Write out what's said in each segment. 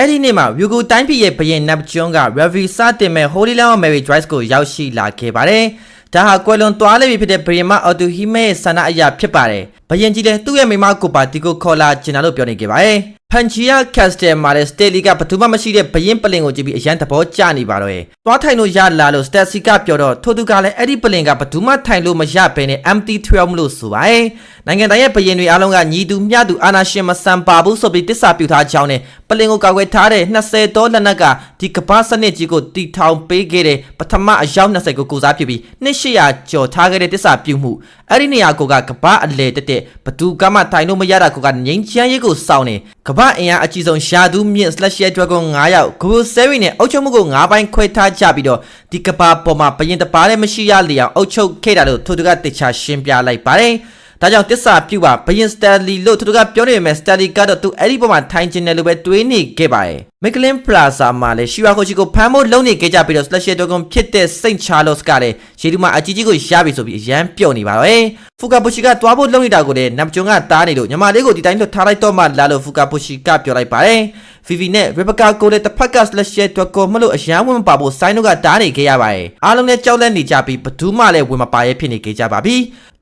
အဲ့ဒီနေ့မှာယူဂူတိုင်းပြည်ရဲ့ဘရင်နပ်ကျွန်းက Ravi စတင်မဲ့ Holy Land of Mary Drive ကိုရောက်ရှိလာခဲ့ပါတယ်။ဒါဟာကွယ်လွန်သွားလိမ့်ပြီဖြစ်တဲ့ဘရင်မအော်တူဟီမဲရဲ့ဆန္ဒအရာဖြစ်ပါတယ်။ဘ ရင်ကြီးလည်းသူ့ရဲ့မိမကိုပါဒီကိုခေါ်လာကျင်တာလို့ပြောနေခဲ့ပါတယ်။ဖန်ချီယာကက်စတယ်မှာလည်းစတေလီကဘသူမှမရှိတဲ့ဘရင်ပလင်ကိုကြည့်ပြီးအရန်သဘောကျနေပါတော့ရဲ့။သွားထိုင်လို့ရလာလို့စတက်စီကပြောတော့ထိုသူကလည်းအဲ့ဒီပလင်ကဘသူမှထိုင်လို့မရဘဲနဲ့ empty 12 လို့ဆိုပါရဲ့။နိုင်ငံတိုင်းရဲ့ဘရင်တွေအားလုံးကညီသူမျှသူအာနာရှင်မဆန်ပါဘူးဆိုပြီးတစ္ဆာပြုထားကြောင်းနဲ့ပလင်ကိုကာကွယ်ထားတဲ့20တောလက်နက်ကဒီကပ္ပစနစ်ကြီးကိုတီထောင်ပေးခဲ့တဲ့ပထမအယောက်20ကိုကိုစားပြုပြီး2800ကျော်ထားခဲ့တဲ့တစ္ဆာပြုမှုအဲ့ဒီနေရာကိုကကပ္ပအလေတက်တဲ့ဘသူကမှထိုင်လို့မရတာကိုကငိမ့်ချမ်းရေးကိုစောင်းနေကပ္ပအင်အားအကြီးဆုံးရှာသူမြင့် slash dragon 9ယောက်ဂိုဆယ်ရီနဲ့အုပ်ချုပ်မှုကို9ပိုင်းခွဲထားကြပြီးတော့ဒီကပ္ပပေါ်မှာဘရင်တပါးလည်းမရှိရလျောင်အုပ်ချုပ်ခဲ့တာလို့ထိုသူကတေချာရှင်းပြလိုက်ပါတယ် ဒါကြောင့်တစ္ဆာပြုပါဘယင်စတယ်လီလို့သူတို့ကပြောနေပေမဲ့စတယ်လီကတော့သူအဲ့ဒီပုံမှာထိုင်ကျင်တယ်လို့ပဲတွေးနေခဲ့ပါတယ်မက်ကလင်ပလာဇာမှာလည်းရှီဝါကိုချီကိုဖမ်းဖို့လုံနေခဲ့ကြပြီးတော့ slash dragon ဖြစ်တဲ့စိန့်ချာလော့စ်ကလည်းရေဒီမှာအကြီးကြီးကိုရပြီဆိုပြီးအရန်ပြုတ်နေပါတော့ဖူကာပူရှီကတွားဖို့လုံနေတာကိုလည်းနမ်ဂျွန်ကတားနေလို့ညီမလေးကိုဒီတိုင်းလွတ်ထားလိုက်တော့မှလာလို့ဖူကာပူရှီကပြောလိုက်ပါတယ်ဗီဗီနဲ့ရီဘကာကိုလည်းတစ်ဖက်က slash dragon မလို့အရန်ဝင်မပါဖို့ဆိုင်းတို့ကတားနေခဲ့ရပါတယ်အားလုံးလည်းကြောက်လန့်နေကြပြီးဘသူမှလည်းဝင်မပါရဲဖြစ်နေခဲ့ကြပါပြီ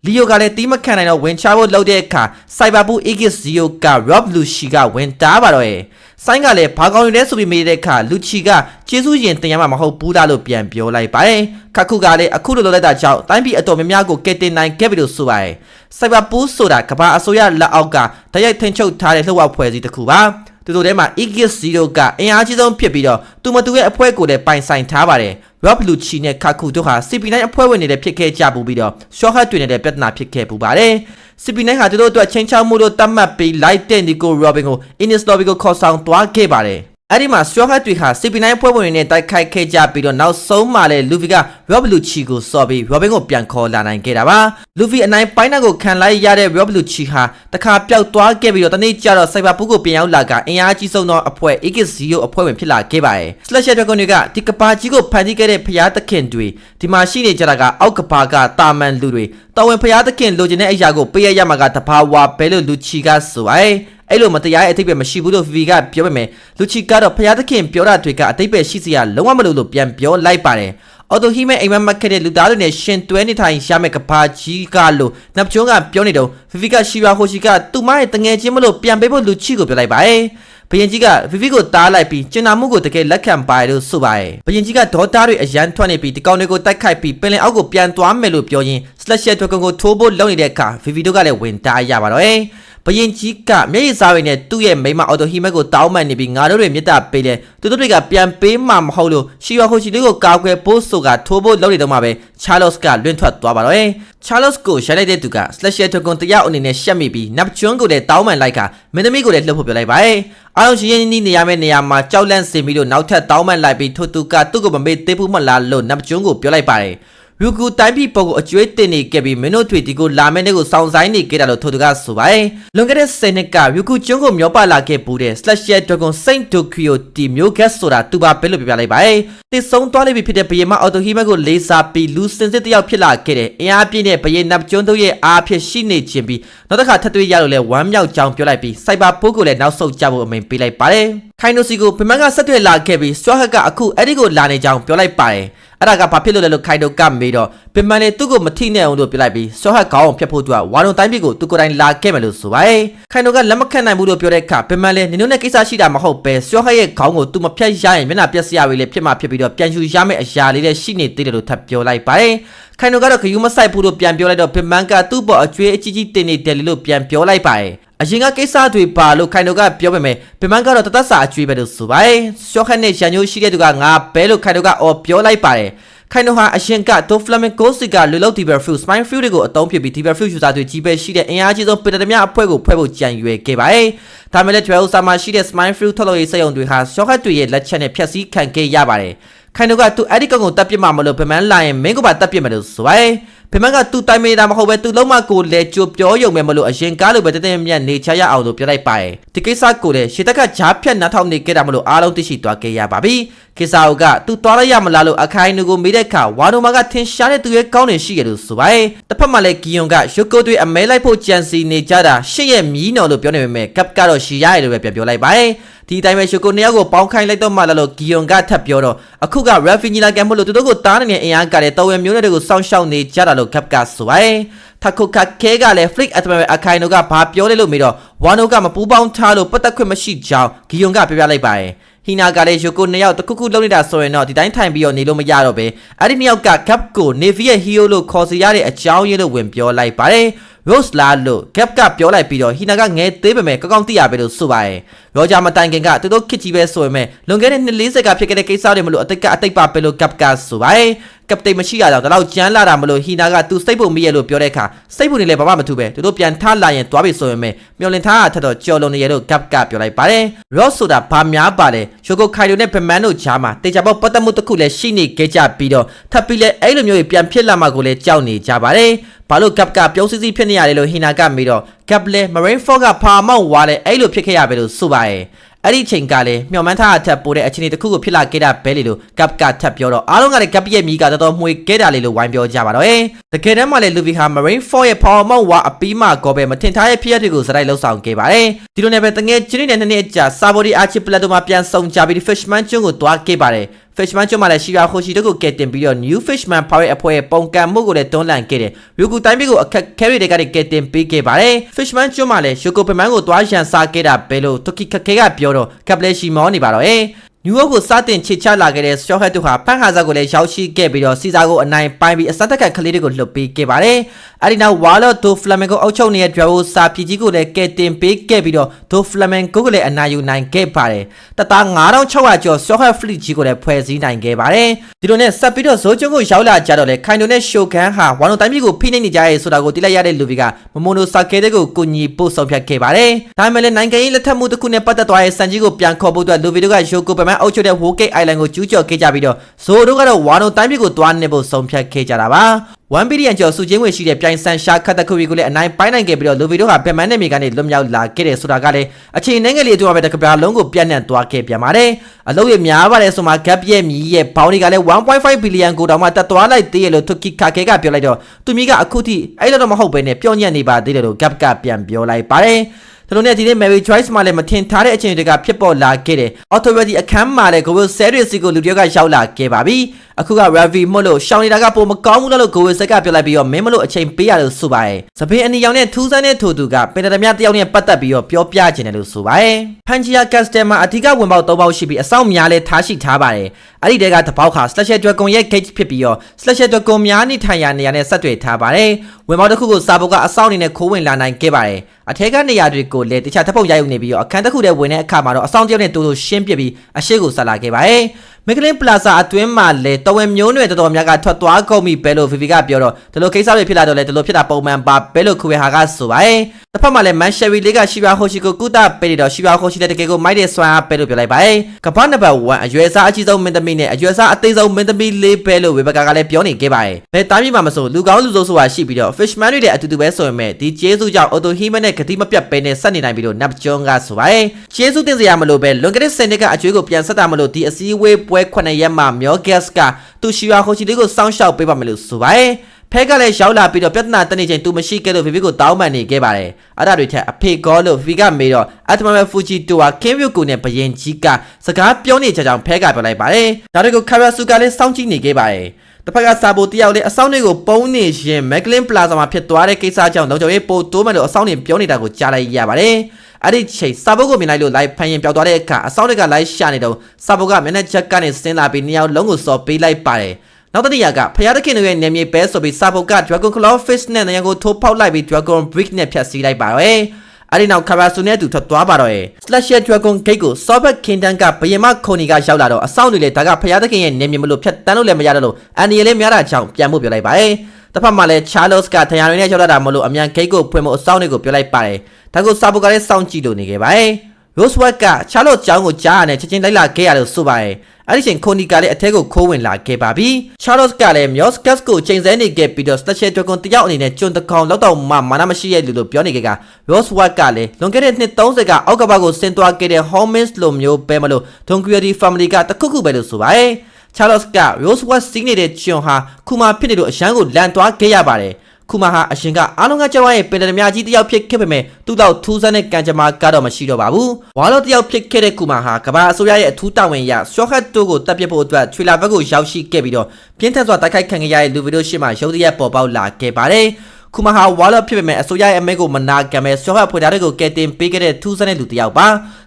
လီယိုကလည်းတီးမခံနိုင်တော့ဝင်ချဖို့လှုပ်တဲ့အခါစိုက်ဘာဘူးအီဂစ်ဇီယိုက Rob Lucy ကဝင်တားပါတော့ရဲ့ဆိုင်းကလည်းဘာကောင်းလဲဆိုပြီးမေးတဲ့အခါလူချီကကျေးဇူးရင်တင်ရမှာမဟုတ်ဘူးလားလို့ပြန်ပြောလိုက်ပါတယ်ခက်ခုကလည်းအခုလိုလုပ်လိုက်တာကြောင့်တိုင်းပြည်အတော်များများကိုကယ်တင်နိုင်ခဲ့ပြီလို့ဆိုပါတယ်စိုက်ဘာဘူးဆိုတာကဘာအစိုးရလက်အောက်ကတရိုက်ထင်ချုပ်ထားတဲ့လှုပ်ဝက်ဖွဲ့စည်းတစ်ခုပါ သူတို့ထဲမှာ Igis Zero ကအင်အားကြီးဆုံးဖြစ်ပြီးတော့သူမသူရဲ့အဖွဲကိုလည်းပိုင်ဆိုင်ထားပါတယ် Rob Lucci နဲ့ Kaku တို့ဟာ CP9 အဖွဲ့ဝင်တွေလည်းဖြစ်ခဲ့ကြပူပြီးတော့ short တွင်နေတဲ့ပြဿနာဖြစ်ခဲ့ပူပါတယ် CP9 ဟာသူတို့အတွက်ချင်းချောက်မှုလို့တတ်မှတ်ပြီး Light တဲ့ Nico Robin ကို Innis Lobby ကိုခေါ်ဆောင်သွားခဲ့ပါတယ် အဲ့ဒီမှာ Straw Hat တွေဟာ CP9 ဖွဲ့ဝင်တွေနဲ့တိုက်ခိုက်ခဲ့ကြပြီးတော့နောက်ဆုံးမှလည်း Luffy က Rob Lucci ကိုစော်ပြီး Robin ကိုပြန်ခေါ်လာနိုင်ခဲ့တာပါ Luffy အနိုင်ပိုင်းနောက်ကိုခံလိုက်ရတဲ့ Rob Lucci ဟာတခါပျောက်သွားခဲ့ပြီးတော့တနေ့ကျတော့ Cyber Poo ကိုပြန်ရောက်လာကအင်အားကြီးဆုံးသောအဖွဲ့ X0 အဖွဲ့ဝင်ဖြစ်လာခဲ့ပါတယ် Slash Dragon တွေကဒီကပါကြီးကိုဖန်တီးခဲ့တဲ့ဖျားသခင်တွေဒီမှာရှိနေကြတာကအောက်ကပါကတာမန်လူတွေတော်ဝင်ဖျားသခင်လိုချင်တဲ့အရာကိုပေးရရမှာကတဘာဝပဲလို့လူချီကဆိုရဲ အဲ့လိုမတရားရဲ့အထိပ္ပယ်မရှိဘူးလို့ VV ကပြောပေမဲ့လူချီကတော့ဖျားသခင်ပြောတာတွေကအထိပ္ပယ်ရှိစရာလုံးဝမလို့လို့ပြန်ပြောလိုက်ပါတယ်အော်တိုဟီမဲအိမ်မက်မက်ခက်တဲ့လူသားတွေနဲ့ရှင်တွဲနေထိုင်ရမယ့်ကဘာကြီးကလို့နပ်ကျွန်းကပြောနေတော့ဗီဗီကရှီရာဟိုရှိကသူ့မရဲ့တငယ်ချင်းမလို့ပြန်ပေးဖို့လူချီကိုပြောလိုက်ပါတယ်ဘယင်ကြီးကဗီဗီကိုတားလိုက်ပြီးကျင်နာမှုကိုတကယ်လက်ခံပါတယ်လို့ဆိုပါတယ်ဘယင်ကြီးကဒေါတာတွေအရန်ထွက်နေပြီးဒီကောင်တွေကိုတိုက်ခိုက်ပြီးပင်လယ်အောက်ကိုပြန်သွားမယ်လို့ပြောရင်း slash တွကွန်ကိုထိုးဖို့လုပ်နေတဲ့အခါဗီဗီတို့ကလည်းဝင်တားရပါတော့တယ် ဘယင်ကြီးကမျက်ရည်စားတွေနဲ့သူ့ရဲ့မိမအော်တိုဟီမက်ကိုတောင်းပန်နေပြီးငါတို့တွေမြစ်တာပေးတယ်သူတို့တွေကပြန်ပေးမှမဟုတ်လို့ရှီယာဟိုချီလေးကိုကာကွယ်ဖို့ဆိုကထိုးဖို့လုပ်နေတော့မှပဲချားလော့စ်ကလွင့်ထွက်သွားပါတော့ချားလော့စ်ကိုရှာလိုက်တဲ့သူကစလက်ရှယ်ထွကွန်တရားအနေနဲ့ရှက်မိပြီးနပ်ချွန်းကိုလည်းတောင်းပန်လိုက်ကမင်းသမီးကိုလည်းလှုပ်ဖို့ပြောလိုက်ပါတယ်အားလုံးရှင်းရှင်းနီးနေရမယ့်နေရာမှာကြောက်လန့်စင်ပြီးတော့နောက်ထပ်တောင်းပန်လိုက်ပြီးထိုသူကသူ့ကိုမမေ့သေးဘူးမလားလို့နပ်ချွန်းကိုပြောလိုက်ပါတယ် ရူကူတိုင်းပြည်ပုံကိုအကျွေးတင်နေခဲ့ပြီးမင်းတို့တွေဒီကိုလာမယ့်နေ့ကိုစောင့်ဆိုင်နေခဲ့တာလို့ထိုသူကဆိုပါတယ်။လွန်ခဲ့တဲ့10နှစ်ကရူကူကျွန်းကိုမျောပါလာခဲ့ပူတဲ့ Slash Dragon Saint Tokyo တီမျိုး gas ဆိုတာသူပါပဲလို့ပြပြလိုက်ပါတယ်။တည်ဆုံးသွားလိမ့်ပြီဖြစ်တဲ့ဘယေမအော်တိုဟီမက်ကိုလေးစားပြီးလူစင်စစ်တယောက်ဖြစ်လာခဲ့တဲ့အင်အားပြည့်တဲ့ဘယေနပ်ကျွန်းတို့ရဲ့အားဖြစ်ရှိနေခြင်းပြီးနောက်တစ်ခါထပ်တွေ့ရလို့လဲဝမ်းမြောက်ကြောင်းပြောလိုက်ပြီးစိုက်ဘာပိုးကိုလည်းနောက်ဆုတ်ကြဖို့အမိန့်ပေးလိုက်ပါတယ်။ခိုင်နိုစီကိုပင်မကဆက်တွေ့လာခဲ့ပြီး Straw Hat ကအခုအဲ့ဒီကိုလာနေကြောင်းပြောလိုက်ပါတယ်။ အဲ့ဒါကဘာဖြစ်လို့လဲလို့ခိုင်တိုကမေးတော့ပင်မလေးသူ့ကိုမထိနဲ့အောင်လို့ပြလိုက်ပြီးစောဟတ်ခေါင်းအောင်ဖြတ်ဖို့သူကဝါရုံတိုင်းပြည်ကိုသူကိုယ်တိုင်လာခဲ့မယ်လို့ဆိုပါတယ်ခိုင်တိုကလက်မခံနိုင်ဘူးလို့ပြောတဲ့အခါပင်မလေးနင်တို့နဲ့ကိစ္စရှိတာမဟုတ်ပဲစောဟတ်ရဲ့ခေါင်းကိုသူမဖြတ်ရရင်မျက်နှာပြက်စရာတွေလည်းဖြစ်မှဖြစ်ပြီးတော့ပြန်ယူရမယ့်အရာလေးလည်းရှိနေသေးတယ်လို့ထပ်ပြောလိုက်ပါတယ်ခိုင်တိုကတော့ခယူးမဆိုင်ဘူးလို့ပြန်ပြောလိုက်တော့ပင်မန်ကသူ့ပေါ်အကျွေးအကြီးကြီးတင်နေတယ်လို့ပြန်ပြောလိုက်ပါတယ် အရင်ကကိစ္စတွေပါလို့ခိုင်တိုကပြောပေမဲ့ပင်မန်ကတော့တသက်စာအကျွေးပဲလို့ဆိုပါတယ်ရှော့ခတ်နဲ့ရန်ညိုးရှိတဲ့သူကငါဘဲလို့ခိုင်တိုကအော်ပြောလိုက်ပါတယ်ခိုင်နိုဟာအရင်ကဒိုဖလမင်ကိုစစ်ကလူလုတ်ဒီဘယ်ဖရူစပိုင်းဖရူတွေကိုအသုံးဖြစ်ပြီးဒီဘယ်ဖရူယူဇာတွေကြီးပဲရှိတဲ့အင်အားကြီးဆုံးပင်တမအဖွဲ့ကိုဖွဲ့ဖို့ကြံရွယ်ခဲ့ပါတယ်။ဒါမဲ့လည်း12ဆာမှာရှိတဲ့ Smile Fruit ထုတ်လုပ်ရေးစက်ရုံတွေဟာရှော့ခတ်တွေရဲ့လက်ချက်နဲ့ဖျက်ဆီးခံခဲ့ရပါတယ်။ခိုင်နိုကသူအဲ့ဒီကောင်ကိုတပ်ပစ်မှမလို့ဗမန်လာရင်မင်းကပါတပ်ပစ်မယ်လို့ဆိုပါတယ်။ ဖမန်ကသူ့တိုင်းမေးတာမဟုတ်ပဲသူ့လုံးမကိုလဲကြိုပြောယုံမယ်မလို့အရင်ကားလိုပဲတတဲ့မြတ်နေချရအောင်လို့ပြောလိုက်ပါတယ်ဒီကိစ္စကိုလည်းရှေတက်ကဂျားဖြတ်နှထောင်နေခဲ့တာမလို့အားလုံးသိရှိသွားခဲ့ရပါပြီကိစ္စအိုကသူသွားလိုက်ရမလားလို့အခိုင်နူကိုမေးတဲ့အခါဝါနိုမာကထင်ရှားတဲ့သူရဲ့ကောင်းနေရှိရလို့ဆိုပါတယ်တစ်ဖက်မှာလည်းဂီယွန်ကရုပ်ကိုတွေအမဲလိုက်ဖို့ကြံစီနေကြတာရှစ်ရဲ့မြီးနော်လို့ပြောနေပေမဲ့ကပ်ကတော့ရှီရရလို့ပဲပြန်ပြောလိုက်ပါတယ်ဒီအတိုင်းပဲရှိုကိုနှစ်ယောက်ကိုပေါင်းခိုင်းလိုက်တော့မှလာလို့ဂီယွန်ကထပ်ပြောတော့အခုက Rafi ညီလာခံမို့လို့သူတို့ကိုတားနေတဲ့အင်အားကလည်းတော်ဝင်မျိုးတွေကိုစောင့်ရှောက်နေကြတာလို့ကပ်ကဆိုပါတယ်ထခုခခဲကလည်း flick အတမပဲအခိုင်တို့ကဘာပြောလဲလို့မေးတော့ဝါနိုကမပူပေါင်းထားလို့ပတ်သက်ခွင့်မရှိကြောင်းဂီယွန်ကပြောပြလိုက်ပါတယ်ဟီနာကလည်းယိုကိုနှစ်ယောက်တခုခုလုံးနေတာဆိုရင်တော့ဒီတိုင်းထိုင်ပြီးတော့နေလို့မရတော့ပဲအဲ့ဒီနှစ်ယောက်က gap ကို navy ရဲ့ hero လို့ခေါ်စီရတဲ့အကြောင်းရင်းလို့ဝင်ပြောလိုက်ပါတယ် Rose လာလို့ gap ကပြောလိုက်ပြီးတော့ဟီနာကငဲသေးပေမဲ့ကောက်ကောက်သိရပဲလို့ဆိုပါတယ်ရောဂျာမတိုင်ခင်ကသူတို့ခစ်ကြီးပဲဆိုရင်မဲ့လွန်ခဲ့တဲ့နှစ်40ကဖြစ်ခဲ့တဲ့ကိစ္စတွေမလို့အတိတ်ကအတိတ်ပါပဲလို့ gap ကဆိုပါတယ်ကပတိန်မရှိရတော့တော့ကြမ်းလာတာမလို့ဟီနာကသူစိတ်ဖို့မိရလို့ပြောတဲ့အခါစိတ်ဖို့နေလဲဘာမှမထူပဲသူတို့ပြန်ထားလာရင်သွားပြီဆိုရင်မဲ့မျောလင်ထားတာထက်တော့ကြော်လုံနေရလို့ gap ကပြောလိုက်ပါတယ် Ross ဆိုတာဘာများပါလဲရှိုကိုခိုင်တိုနဲ့ဗမန်တို့ဂျာမှာတေချာပေါပတ်သက်မှုတစ်ခုလည်းရှိနေကြကြပြီးတော့ထပ်ပြီးလဲအဲ့လိုမျိုးကြီးပြန်ဖြစ်လာမှကိုလည်းကြောက်နေကြပါတယ်ဘာလို့ gap ကပြုံးစည်းစည်းဖြစ်နေရတယ်လို့ဟီနာကမေးတော့ gap လဲ marine fog ကဖာမောက်ဝါလဲအဲ့လိုဖြစ်ခဲ့ရပဲလို့ဆိုပါတယ်အဲ့ဒီချိန်ကလည်းမျော်မှန်းထားအထက်ပိုတဲ့အခြေအနေတစ်ခုကိုဖြစ်လာခဲ့တာပဲလေလို့ကပ်ကထပ်ပြောတော့အားလုံးကလည်းကပ်ရဲ့မိကတော်တော်မှွေခဲ့တာလေလို့ဝိုင်းပြောကြပါတော့။တကယ်တမ်းမှလည်းလူဗီဟာ Marine 4ရဲ့ Power Mount ဝါအပီးမှကောပဲမထင်ထားရဲ့ဖြစ်ရပ်တွေကိုစတိုက်လှုပ်ဆောင်ခဲ့ပါတယ်။ဒီလိုနဲ့ပဲတငယ်ချင်းနေတဲ့နှစ်နှစ်ကြာ Sabori Archipelago မှာပြန်ဆုံကြပြီး Fishman ကျွန်းကိုတွားခဲ့ပါတယ်။ Fishman ကျွန်းမှာလည်းရှီယာခိုရှီတို့ကိုကယ်တင်ပြီးတော့ New Fishman Power အဖွဲ့ရဲ့ပုံကံမှုကိုလည်းတွန်းလှန်ခဲ့တယ်။ Ryugu တိုင်းပြည်ကိုအခက်ခဲတွေတွေကလည်းကယ်တင်ပေးခဲ့ပါတယ်။ Fishman ကျွန်းမှာလည်း Yoko Peman ကိုတွားရန်စားခဲ့တာပဲလို့ Toki Kake ကပြောတော့ကပ်လဲရှီမောနေပါတော့။ နယူးယောက်ကိုစတင်ချေချလာခဲ့တဲ့ရှော့ဟက်တို့ဟာဖန်ဟာဇာကိုလည်းရောက်ရှိခဲ့ပြီးတော့စီဇာကိုအနိုင်ပိုင်းပြီးအစတက်ကကလေးတွေကိုလှုပ်ပေးခဲ့ပါတယ်။အဲဒီနောက်ဝါလော့ဒိုဖလာမင်ကိုအုပ်ချုပ်နေတဲ့ဒရဝိုစာပြည်ကြီးကိုလည်းကယ်တင်ပေးခဲ့ပြီးတော့ဒိုဖလာမင်ကိုကလည်းအနိုင်ယူနိုင်ခဲ့ပါတယ်။တသား9600ကျော်ရှော့ဟက်ဖလစ်ကြီးကိုလည်းဖွဲ့စည်းနိုင်ခဲ့ပါတယ်။ဒီလိုနဲ့ဆက်ပြီးတော့ဇိုးကျုံကိုရောက်လာကြတော့လေခိုင်တိုနဲ့ရှိုကန်ဟာဝါနိုတိုင်းပြည်ကိုဖိနှိပ်နေကြရဲဆိုတာကိုသိလိုက်ရတဲ့လူတွေကမမိုနိုဆာကဲတဲ့ကိုကိုညီပို့ဆောင်ဖြတ်ခဲ့ပါတယ်။ဒါပေမဲ့လည်းနိုင်ငံရေးလက်ထက်မှုတစ်ခုနဲ့ပတ်သက်သွားတဲ့စံကြီးကိုပြန်ခေါ်ဖို့အတွက်လူဗီတို့ကယိုကိုပမန်အုပ်ချုပ်တဲ့ Wokey Island ကိုကျူးကျော်ခဲ့ကြပြီးတော့ဇိုတို့ကတော့ဝါနိုတိုင်းပြည်ကိုတွားနေဖို့ဆုံးဖြတ်ခဲ့ကြတာပါ1 billion ကျော်စုချင်းဝင်ရှိတဲ့ပြိုင်ဆန်ရှာခတ်တခုရီကိုလည်းအနိုင်ပိုင်းနိုင်ခဲ့ပြီးတော့လူဗီတို့ကဗက်မန်နဲ့မြေကနေလွတ်မြောက်လာခဲ့တယ်ဆိုတာကလည်းအချိန်နိုင်ငံလေးတို့ကပဲတကဘာလုံးကိုပြန့်နှံ့သွားခဲ့ပြန်ပါတယ်အလုပ်ရများပါတယ်ဆိုမှ gap ရဲ့မြည်ရဲ့ဘောင်းတွေကလည်း1.5 billion ကိုတောင်မှတက်သွားလိုက်သေးရလို့ Toki Kake ကပြောလိုက်တော့သူမိကအခုထိအဲ့လိုတော့မဟုတ်ပဲနဲ့ပြောညံ့နေပါသေးတယ်လို့ gap ကပြန်ပြောလိုက်ပါတယ် ဒါလိုနဲ့ဒီနေ့ Mary Joyce မှလည်းမထင်ထားတဲ့အချိန်တွေကဖြစ်ပေါ်လာခဲ့တယ်။ Authority အခန်းမှာလည်း Google Series ကိုလူတယောက်ကရောက်လာခဲ့ပါပြီ။အခုက Ravi မို့လို့ရှောင်းနေတာကပုံမကောင်းဘူးလို့ Google ဆက်ကပြောလိုက်ပြီးတော့မင်းမလို့အချိန်ပေးရလို့ဆိုပါတယ်။စပင်းအနီရောင်နဲ့ထူးဆန်းတဲ့ထိုသူကပင်တရမြတယောက်နဲ့ပတ်သက်ပြီးတော့ပြောပြခြင်းတယ်လို့ဆိုပါတယ်။ Pangia Customer အဓိကဝင်ပေါက်၃ပေါက်ရှိပြီးအဆောင်များလဲထားရှိထားပါတယ်။အဲ့ဒီတဲကတစ်ပေါက်ခါ Slasher Dragon ရဲ့ gate ဖြစ်ပြီးတော့ Slasher Dragon များနေထိုင်ရာနေရာနဲ့ဆက်တွေ့ထားပါတယ်။ဝင်ပေါက်တစ်ခုကိုစာပုတ်ကအဆောင်အနေနဲ့ခိုးဝင်လာနိုင်ခဲ့ပါတယ်။အထက်ကနေရာတွေကိုလည်းတခြားတပ်ပုံရယူနေပြီးတော့အခန်းတစ်ခုတည်းဝင်တဲ့အခါမှာတော့အဆောင်တယောက်နဲ့တူတူရှင်းပြပြီးအရှိကိုဆက်လာခဲ့ပါတယ်။ မက်ကလင်းပလာဇာအတွင်းမှာလည်းတော်ဝင်မျိုးနွယ်တော်တော်များကထွက်သွားကုန်ပြီပဲလို့ဗီဗီကပြောတော့ဒီလိုကိစ္စတွေဖြစ်လာတော့လေဒီလိုဖြစ်တာပုံမှန်ပါပဲလို့ခွေဟာကဆိုပါတယ်။တစ်ဖက်မှာလည်းမန်ရှယ်ရီလေးကရှီယာဟိုရှိကိုကုတာပေးတော့ရှီယာဟိုရှိတဲ့တကယ်ကိုမိုက်တဲ့ဆွမ်းအားပဲလို့ပြောလိုက်ပါတယ်။ကပတ်နံပါတ်1အရွယ်စားအကြီးဆုံးမင်းသမီးနဲ့အရွယ်စားအသေးဆုံးမင်းသမီးလေးပဲလို့ဝေဘကာကလည်းပြောနေခဲ့ပါတယ်။ဘယ်တိုင်းပြည်မှာမဆိုလူကောင်းလူဆိုးဆိုတာရှိပြီးတော့ fishman တွေလည်းအတူတူပဲဆိုရင်မဲ့ဒီကျေးဇူးကြောင့် auto hime နဲ့ဂတိမပြတ်ပဲနဲ့ဆက်နေနိုင်ပြီးတော့ nap john ကဆိုပါတယ်။ကျေးဇူးတင်စရာမလိုပဲလွန်ခဲ့တဲ့စနေကအကျွေးကိုပြန်ဆက်တာမလို့ဒီအစည်းအဝေးပွဲ9ရက်မှာမျောဂက်စ်ကသူရှီယာခိုချီလေးကိုစောင့်ရှောက်ပေးပါမယ်လို့ဆိုပါတယ်ဖဲကလည်းရောက်လာပြီးတော့ပြဿနာတနေချိန်သူမရှိခဲ့လို့ဗီဗီကိုတောင်းပန်နေခဲ့ပါတယ်အဲ့ဒါတွေထက်အဖေကောလို့ဗီကမေးတော့အတမမဲဖူဂျီတိုဝါကင်းဗျူကိုနဲ့ဘယင်ကြီးကစကားပြောနေကြကြောင်ဖဲကပြောလိုက်ပါတယ်ဒါတွေကိုခါရာဆူကလည်းစောင့်ကြည့်နေခဲ့ပါတယ် တစ်ဖက်ကစာပိုတယောက်လေးအဆောင်တွေကိုပုံးနေရင်မက်ကလင်းပလာဇာမှာဖြစ်သွားတဲ့ကိစ္စကြောင့်လုံခြုံရေးပိုတိုးမယ်လို့အဆောင်တွေပြောနေတာကိုကြားလိုက်ရပါတယ်အဲ့ဒီချိန်စာပုတ်ကိုမြင်လိုက်လို့လိုက်ဖန်ရင်ပျောက်သွားတဲ့အခါအဆောင်တွေကလိုက်ရှာနေတော့စာပုတ်ကမျက်နှာချက်ကနေဆင်းလာပြီးနှစ်ယောက်လုံးကိုစော်ပေးလိုက်ပါတယ်နောက်တစ်နေရာကဖျားသခင်တို့ရဲ့နေမြေပဲဆိုပြီးစာပုတ်က Dragon Claw Fish နဲ့နေရာကိုထိုးဖောက်လိုက်ပြီး Dragon Brick နဲ့ဖျက်ဆီးလိုက်ပါတော့ အဲ့ဒီနောက်ကာရာဆူနဲ့အတူထွက်သွားပါတော့ရဲ့ Slasher Dragon Gate ကို Sobek Kingdom ကဘယင်မခုန်နီကရောက်လာတော့အဆောင်တွေလေဒါကဖျားသခင်ရဲ့နေမြေမလို့ဖြတ်တန်းလို့လည်းမရတော့လို့အန်ဒီရဲ့လည်းများတာကြောင့်ပြန်ဖို့ပြောလိုက်ပါရဲ့တစ်ဖက်မှာလည်း Charles ကထရန်တွေနဲ့ရောက်လာတာမလို့အမြန် gate ကိုဖွင့်ဖို့အဆောင်တွေကိုပြောလိုက်ပါတယ်ဒါကိုစာပုတ်ကလည်းစောင့်ကြည့်လို့နေခဲ့ပါတယ် Rosewell က Charlotte ကျောင်းကိုကြားရနဲ့ချက်ချင်းလိုက်လာခဲ့ရလို့ဆိုပါတယ်အဲ့ဒီချိန်ခိုနီကလည်းအထက်ကိုခိုးဝင်လာခဲ့ပါပြီ။ Charles ကလည်း Mioskas ကိုချိန်ဆနေခဲ့ပြီးတော့ Special Dragon တယောက်အနေနဲ့ကျွန်းတကောင်လောက်တော့မှမာနမရှိရဲ့လူလို့ပြောနေကြက Rosewell ကလည်းလွန်ခဲ့တဲ့နှစ်30ကအောက်ကဘကိုဆင်းသွားခဲ့တဲ့ Homins လိုမျိုးပဲမလို့ Donkey Family ကတခုခုပဲလို့ဆိုပါတယ်။ Charles က Rosewell စီးနေတဲ့ကျွန်းဟာခုမှဖြစ်နေလို့အရန်ကိုလန်သွားခဲ့ရပါတယ်။ ခုမှဟာအရှင်ကအားလုံးကကြွားရဲ့ပင်တရမြကြီးတယောက်ဖြစ်ခဲ့ပေမဲ့သူ့တော့ထူးဆန်းတဲ့ကံကြမ္မာကတော့မရှိတော့ပါဘူးဝါလောတယောက်ဖြစ်ခဲ့တဲ့ခုမှဟာကဘာအစိုးရရဲ့အထူးတာဝန်အရရှော့ခတ်တိုကိုတပ်ပစ်ဖို့အတွက်ထရီလာဘက်ကိုရောက်ရှိခဲ့ပြီးတော့ပြင်းထန်စွာတိုက်ခိုက်ခံခဲ့ရတဲ့လူဗီဒီယိုရှင်းမှာရုပ်သရက်ပေါ်ပေါက်လာခဲ့ပါတယ်ခုမဟာဝါလော့ဖြစ်ပေမဲ့အစိုးရရဲ့အမိန့်ကိုမနာခံမဲ့ရှော့ဟတ်ဖွေထားတဲ့ကိုကဲတင်ပေးခဲ့တဲ့ထူးဆန်းတဲ့လူတစ်ယောက်ပါ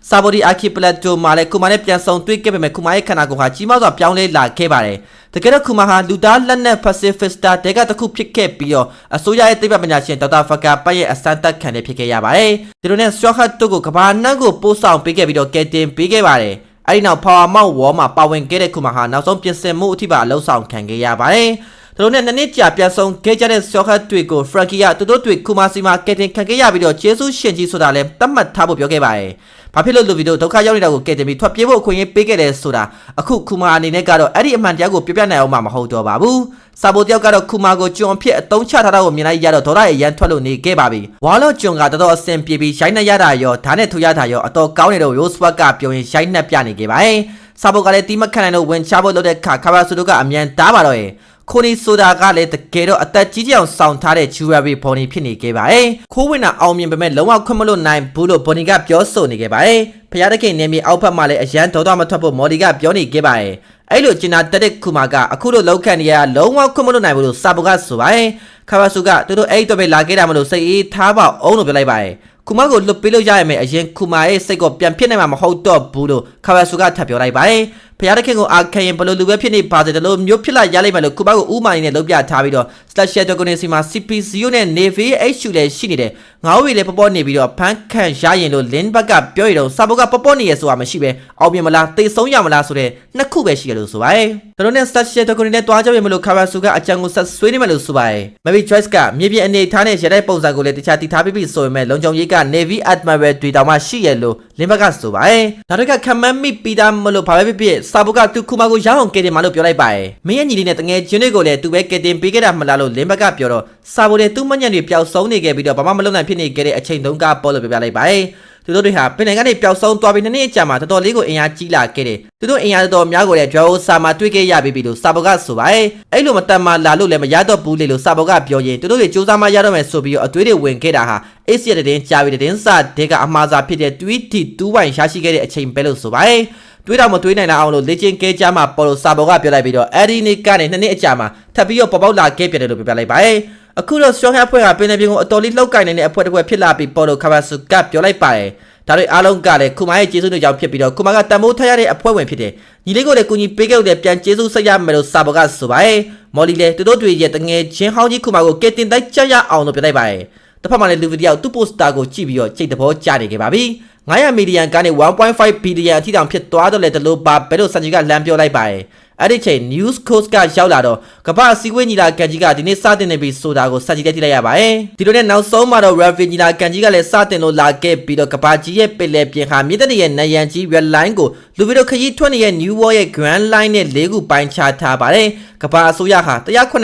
စာဘော်ဒီအာခီပလက်တိုမှာလည်းခုမနဲ့ပြန်ဆောင်တွေ့ခဲ့ပေမဲ့ခုမရဲ့ခန္ဓာကိုယ်ဟာကြီးမားစွာပြောင်းလဲလာခဲ့ပါတယ် တကယ်တော့ခုမဟာလူသားလက်နက် pacifista တဲကတစ်ခုဖြစ်ခဲ့ပြီးတော့အစိုးရရဲ့သိပ္ပံပညာရှင်ဒေါက်တာဖကာပတ်ရဲ့အစမ်းတက်ခံနေဖြစ်ခဲ့ရပါတယ်ဒီလိုနဲ့ရှော့ဟတ်တို့ကိုကဘာနန်းကိုပို့ဆောင်ပေးခဲ့ပြီးတော့ကဲတင်ပေးခဲ့ပါတယ်အဲ့ဒီနောက် Power Mount War မှာပါဝင်ခဲ့တဲ့ခုမဟာနောက်ဆုံးပြင်ဆင်မှုအထိပါအလုံးဆောင်ခံခဲ့ရပါတယ်သူတို့နဲ့နှစ်နှစ်ကြာပြန်ဆုံးခဲ့ကြတဲ့ဆော့ခတ်တွေကိုဖရက်ကီကသူတို့တွေကူမာစီမှာကက်တင်ခံခဲ့ရပြီးတော့ဂျေဆုရှင်ကြီးဆိုတာလည်းတတ်မှတ်ထားဖို့ပြောခဲ့ပါတယ်။ ဘာဖြစ်လို့လူဗီတို့ဒုက္ခရောက်နေတာကိုကက်တင်ပြီးထွက်ပြေးဖို့အခွင့်အရေးပေးခဲ့တယ်ဆိုတာအခုကူမာအနေနဲ့ကတော့အဲ့ဒီအမှန်တရားကိုပြပြနိုင်အောင်မှမဟုတ်တော့ပါဘူး။စာဘိုတယောက်ကတော့ကူမာကိုကျွန်အဖြစ်အတုံးချထားတာကိုမြင်လိုက်ရတော့ဒေါ်ရရဲ့ရန်ထွက်လို့နေခဲ့ပါပြီ။ဝါလော့ကျွန်ကတော်တော်အဆင်ပြေပြီးရိုင်းနှက်ရတာရောဓာတ်နဲ့ထူရတာရောအတော်ကောင်းနေတော့ရိုးစပတ်ကပြောရင်ရိုင်းနှက်ပြနေခဲ့ပါတယ်။စာဘိုကလည်းတီးမခန့်နိုင်လို့ဝင်ချဖို့လုပ်တဲ့ခါခါဘာဆူတို့ကအမြန်တားပါတော့ရဲ့။ ခိုနီဆိုတာကလည်းတကယ်တော့အသက်ကြီးကြီးအောင်စောင့်ထားတဲ့ jewelry ဘော်နီဖြစ်နေခဲ့ပါတယ်။ခိုးဝင်တာအောင်မြင်ပေမဲ့လုံးဝခွင့်မလို့နိုင်ဘူးလို့ဘော်နီကပြောဆိုနေခဲ့ပါတယ်။ဖျားတခင်နေမြေအောက်ဖက်မှာလည်းအရန်ဒေါတော့မထွက်ဖို့မော်ဒီကပြောနေခဲ့ပါတယ်။အဲ့လိုကျင်နာတက်တဲ့ခုမာကအခုလိုလောက်ခန့်နေရလုံးဝခွင့်မလို့နိုင်ဘူးလို့စာဘုကဆိုပါတယ်။ခါဘာစုကသူတို့အဲ့တော့ပဲလာခဲ့တာမလို့စိတ်အေးထားပါအောင်လို့ပြောလိုက်ပါတယ်။ခုမကိုလွတ်ပေးလို့ရရမယ်အရင်ခုမရဲ့စိတ်ကပြန်ဖြစ်နိုင်မှာမဟုတ်တော့ဘူးလို့ခါဘာစုကထပ်ပြောလိုက်ပါတယ် ဖျားတခင်ကိုအာခံရင်ဘလို့လူပဲဖြစ်နေပါစေတယ်လို့မျိုးဖြစ်လာရလိမ့်မယ်လို့ခုမကိုဥမာနေနဲ့လုံးပြထားပြီးတော့ slash documentary မှာ CP0 နဲ့ Navy HU လည်းရှိနေတယ်ငါ့ဝေလည်းပေါ်ပေါ်နေပြီးတော့ဖန်ခန့်ရရင်လို့ link ဘက်ကပြောရတော့စာဘုတ်ကပေါ်ပေါ်နေရဆိုတာမရှိပဲအောင်မြင်မလားသိဆုံးရမလားဆိုတဲ့နှစ်ခုပဲရှိရလို့ဆိုပါတယ်ဒါလို့နဲ့ slash documentary နဲ့တွားကြရမလို့ခါဘာစုကအကြံကိုဆက်ဆွေးနေမယ်လို့ဆိုပါတယ် Maybe choice ကမြေပြင်အနေထားနဲ့ရတဲ့ပုံစံကိုလည်းတခြားတည်ထားပြီးပြီဆိုပေမဲ့လုံခြုံရေးက Navy Admiral တွေတောင်မှရှိရလို့ link ဘက်ကဆိုပါတယ်ဒါတွေကခံမှန်းမိပြီးသားမလို့ဘာပဲဖြစ်ဖြစ်စာဘုတ်ကသူခုမကိုရအောင်ကဲတင်မလို့ပြောလိုက်ပါတယ်မင်းရဲ့ညီလေးနဲ့တငယ်ချင်းတွေကိုလည်းသူပဲကဲတင်ပေးခဲ့တာမလားလို့လင်းဘက်ကပြောတော့စာဘိုတဲ့သူ့မညံ့တွေပျောက်ဆုံးနေခဲ့ပြီးတော့ဘာမှမလုပ်နိုင်ဖြစ်နေခဲ့တဲ့အချိန်တုန်းကပေါ်လို့ပြပြလိုက်ပါတယ်သူတို့တွေဟာပင်နိုင်ငံကနေပျောက်ဆုံးသွားပြီးနှစ်နှစ်အကြာမှာတော်တော်လေးကိုအင်အားကြီးလာခဲ့တယ်သူတို့အင်အားတော်တော်များကိုလည်း draw စာမှာတွေ့ခဲ့ရပြီလို့စာဘကဆိုပါတယ်အဲ့လိုမတတ်မှလာလို့လည်းမရတော့ဘူးလေလို့စာဘကပြောရင်သူတို့တွေစူးစမ်းမှရတော့မယ်ဆိုပြီးတော့အသွေးတွေဝင်ခဲ့တာဟာ ACE ရဲ့တင်ကြာပြီးတဲ့စာတဲကအမှားစာဖြစ်တဲ့ tweet 2 wine ရရှိခဲ့တဲ့အချိန်ပဲလို့ဆိုပါတယ် တွေးတော့မတွေးနိုင်အောင်လို့လေ့ကျင့်ခဲ့ကြမှာပေါ်လို့စာဘော်ကပြောလိုက်ပြီးတော့အဲ့ဒီနေ့ကနေနှစ်နှစ်အကြာမှာထပ်ပြီးတော့ပေါ်ပေါက်လာခဲ့ပြတယ်လို့ပြောပြလိုက်ပါတယ်အခုတော့ strong အဖွဲ့ကပင်နေပြင်ကိုအတော်လေးလောက်ကင်နေတဲ့အဖွဲ့တစ်ဖွဲ့ဖြစ်လာပြီးပေါ်လို့ခါဘာစုကပြောလိုက်ပါတယ်ဒါတွေအားလုံးကလည်းခုမရဲ့ကျေးဇူးတွေကြောင့်ဖြစ်ပြီးတော့ခုမကတန်မိုးထရတဲ့အဖွဲ့ဝင်ဖြစ်တယ်ညီလေးကိုလည်းကူညီပေးခဲ့လို့ပြန်ကျေးဇူးဆက်ရမယ်လို့စာဘော်ကဆိုပါတယ်မော်လီလည်းသူတို့တွေရဲ့တငယ်ချင်းဟောင်းကြီးခုမကိုကဲတင်တိုက်ကြရအောင်လို့ပြောလိုက်ပါတယ်တစ်ဖက်မှာလည်းလူဗီဒီယိုသူ့ပိုစတာကိုကြည့်ပြီးတော့စိတ်တဘောကျနေခဲ့ပါပြီ 900မီလီယံကနေ1.5ဘီလီယံအထိတောင်ဖြစ်သွားတော့လေတလို့ပါဘယ်လိုစံကြီးကလမ်းပြောလိုက်ပါတယ်အဲ့ဒီချိန် news coast ကရောက်လာတော့ကမ္ဘာစီဝေးညီလာကန်ကြီးကဒီနေ့စတင်နေပြီဆိုတာကိုစက်ကြီးတက်ကြည့်လိုက်ရပါတယ်ဒီလိုနဲ့နောက်ဆုံးမှာတော့ Ravi ညီလာကန်ကြီးကလည်းစတင်လို့လာခဲ့ပြီးတော့ကမ္ဘာကြီးရဲ့ပင်လယ်ပြင်ဟာမြေတနေရဲ့နယန်ကြီး red line ကိုလူပြီးတော့ခရီးထွက်နေတဲ့ new world ရဲ့ grand line နဲ့၄ခုပိုင်းခြားထားပါတယ်ကမ္ဘာအစိုးရဟာ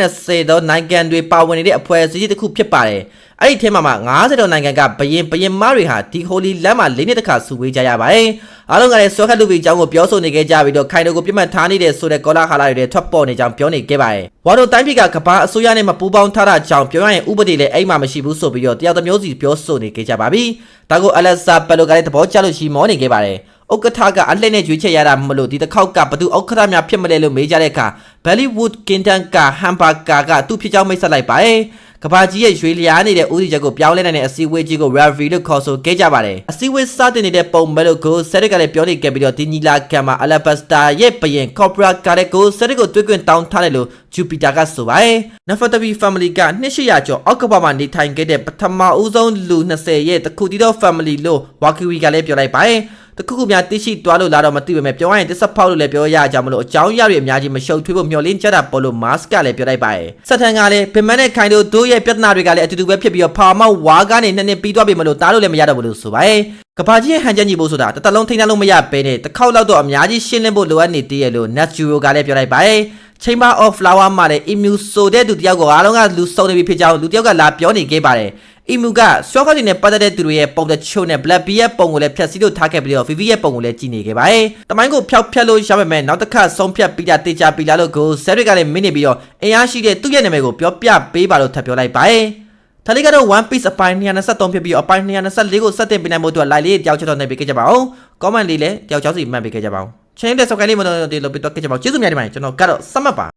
180သောနိုင်ငံတွေပါဝင်နေတဲ့အဖွဲ့အစည်းတစ်ခုဖြစ်ပါတယ် အဲ့ဒီထဲမှာမှ90တောင်နိုင်ငံကဘရင်ဘရင်မတွေဟာဒီဟိုလီလမ်းမှာလေးနှစ်တခါစုဝေးကြရပါတယ်အားလုံးကလည်းစောခတ်လူပြီးအကြောင်းကိုပြောဆိုနေခဲ့ကြပြီးတော့ခိုင်တိုကိုပြတ်မှတ်ထားနေတဲ့ဆိုတဲ့ကောလာဟာလာတွေထွက်ပေါ်နေကြောင်းပြောနေခဲ့ပါတယ်ဝါတို့တိုင်းပြည်ကကဘာအစိုးရနဲ့မပူးပေါင်းထားတာကြောင့်ပြောရရင်ဥပဒေလည်းအိမ်မှာမရှိဘူးဆိုပြီးတော့တရားသမျိုးစီပြောဆိုနေခဲ့ကြပါပြီဒါကိုအလက်ဆာပယ်လိုကလည်းသဘောကျလို့ရှိမောနေခဲ့ပါတယ် ဥက္ကဋ္ဌကအလှည့်နဲ့ရွေးချယ်ရတာမလို့ဒီတစ်ခေါက်ကဘသူဥက္ကဋ္ဌများဖြစ်မလဲလို့မေးကြတဲ့အခါ Bollywood Kingdom က Hamburger ကသူ့ဖြစ်ကြောင်းမိတ်ဆက်လိုက်ပါတယ်ကဘာကြီးရဲ့ရွှေလျားနေတဲ့ဦးစီးချက်ကိုပြောင်းလဲနိုင်တဲ့အစည်းအဝေးကြီးကို Ravi လို့ခေါ်ဆိုခဲ့ကြပါတယ်အစည်းအဝေးစတင်နေတဲ့ပုံမဲလို့ကိုဆက်ရက်ကလည်းပြောနေခဲ့ပြီးတော့ဒီညီလာခံမှာ Alabasta ရဲ့ဘရင် Cobra ကလည်းကိုဆက်ရက်ကိုတွေ့ခွင့်တောင်းထားတယ်လို့ Jupiter ကဆိုပါတယ် Nefertiti family ကနှစ်ရှိရကျော်အောက်ကဘာမှာနေထိုင်ခဲ့တဲ့ပထမဦးဆုံးလူ20ရဲ့တခုတီတော့ family လို့ Wakiwi ကလည်းပြောလိုက်ပါတယ် တခုခုများသိရှိသွားလို့လာတော့မသိပေမဲ့ပြောရရင်တစ္ဆဖောက်လို့လည်းပြောရကြမလို့အကြောင်းအရာတွေအများကြီးမရှုပ်ထွေးဖို့မျှော်လင့်ကြတာပေါ်လို့ mask ကလည်းပြောလိုက်ပါတယ်ဆက်ထန်ကလည်းပင်မနဲ့ခိုင်တို့တို့ရဲ့ပြဿနာတွေကလည်းအတူတူပဲဖြစ်ပြီးတော့ဖာမောက်ဝါကနေနှစ်နှစ်ပြီးသွားပြီမလို့တားလို့လည်းမရတော့ဘူးလို့ဆိုပါတယ်ကဘာကြီးရဲ့ဟန်ချက်ညီဖို့ဆိုတာတစ်သက်လုံးထိန်းထားလို့မရဘဲနဲ့တစ်ခေါက်လောက်တော့အများကြီးရှင်းလင်းဖို့လိုအပ်နေသေးရဲ့လို့ Natural ကလည်းပြောလိုက်ပါတယ် Chamber of Flower မှာလည်း Emu ဆိုတဲ့သူတယောက်ကိုအားလုံးကလူစုံနေပြီဖြစ်ကြောင်းလူတယောက်ကလာပြောနေခဲ့ပါတယ် အီမူကဆွဲခေါက်တွေနဲ့ပတ်သက်တဲ့သူတွေရဲ့ပုံတချို့နဲ့ Black Bee ရဲ့ပုံကိုလည်းဖျက်ဆီးလို့ထားခဲ့ပြီးတော့ Vivi ရဲ့ပုံကိုလည်းကြည့်နေခဲ့ပါတယ်။တမိုင်းကိုဖျောက်ဖျက်လို့ရပါမယ်နောက်တစ်ခါဆုံးဖြတ်ပြီးတာတေချာပြီးလာလို့ကိုဆယ်ရစ်ကလည်းမင်းနေပြီးတော့အင်အားရှိတဲ့သူ့ရဲ့နာမည်ကိုပြောပြပေးပါလို့ထပ်ပြောလိုက်ပါတယ်။ဒါလေးကတော့ One Piece အပိုင်း223ဖြစ်ပြီးအပိုင်း224ကိုစတင်ပြနိုင်ဖို့အတွက် live လေးတယောက်ချက်တော့နေပေးခဲ့ကြပါဦး။ comment လေးလည်းတယောက်ချောင်းစီမှတ်ပေးခဲ့ကြပါဦး။ channel တဲ့ subscribe လေးမလုပ်တော့ဒီလိုပြတော့ခဲ့ကြပါဦးကျေးဇူးများတင်ပါတယ်ကျွန်တော်ကတော့စမှတ်ပါ